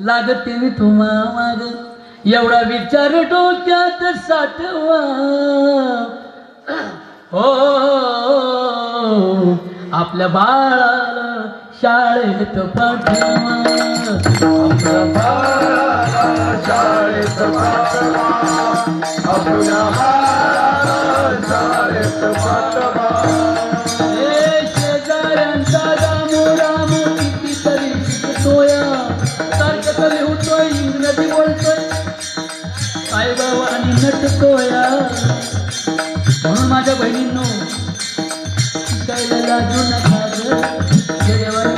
लागते मी तुम्हा माग एवढा विचार डोक्यात साठवा. हो, हो, हो. आपल्या बाळाला शाळेत पाठवा. आपल्या बाळाला शाळेत पाठवा. आपल्या बाळाला शाळेत पाठवा. आणि नटतोय म्हणून माझ्या बहिणींनो शिकायला लाजू नका ग.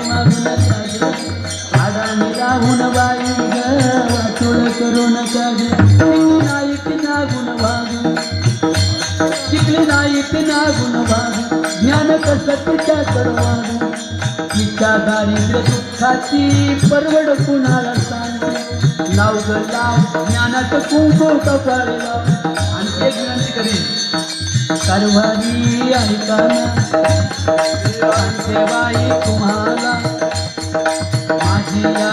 मागू नका ग. राहून बाई वाटोळ करू नका ग. शिकली नाही ती नागून वागू. शिकली नाही ती नागून वागू. ज्ञान कसं तिच्या सर्व तिच्या दारिद्र्य दुःखाची परवड कुणाला सांग? नाव गल्ला ज्ञानात कुंकू कपाळला आणि एक विनंती करीन. कारभारी ऐकाना सांगते बाई तुम्हाला. माझी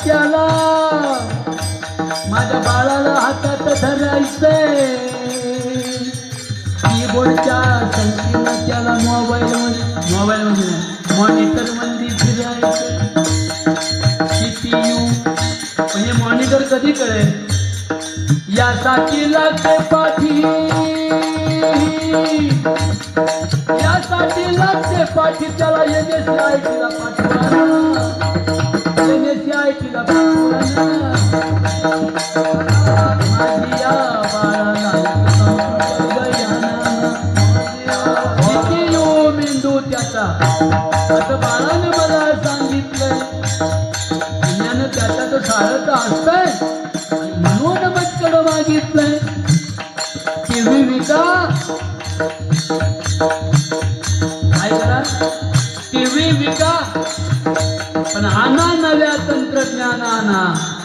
म्हणतात त्याला माझ्या बाळाला हातात धरायचंय. कीबोर्डच्या संख्येनं त्याला मोबाईल मध्ये मोबाईल मध्ये मॉनिटरमध्ये फिरायचं सीपीयू म्हणजे मॉनिटर कधी कळेल? यासाठी लागते पाठी. यासाठी लागते पाठी त्याला येते एस आय पाठवा. किती येऊ मेंदू त्याचा? आता बाळाने मला सांगितलंय. ज्ञान त्याचा तर सारं तर असतंय. म्हणून बच्चड मागितलंय. टीव्ही विका. काय करा? टीव्ही विका. पण आणा नव्या तंत्रज्ञानाना.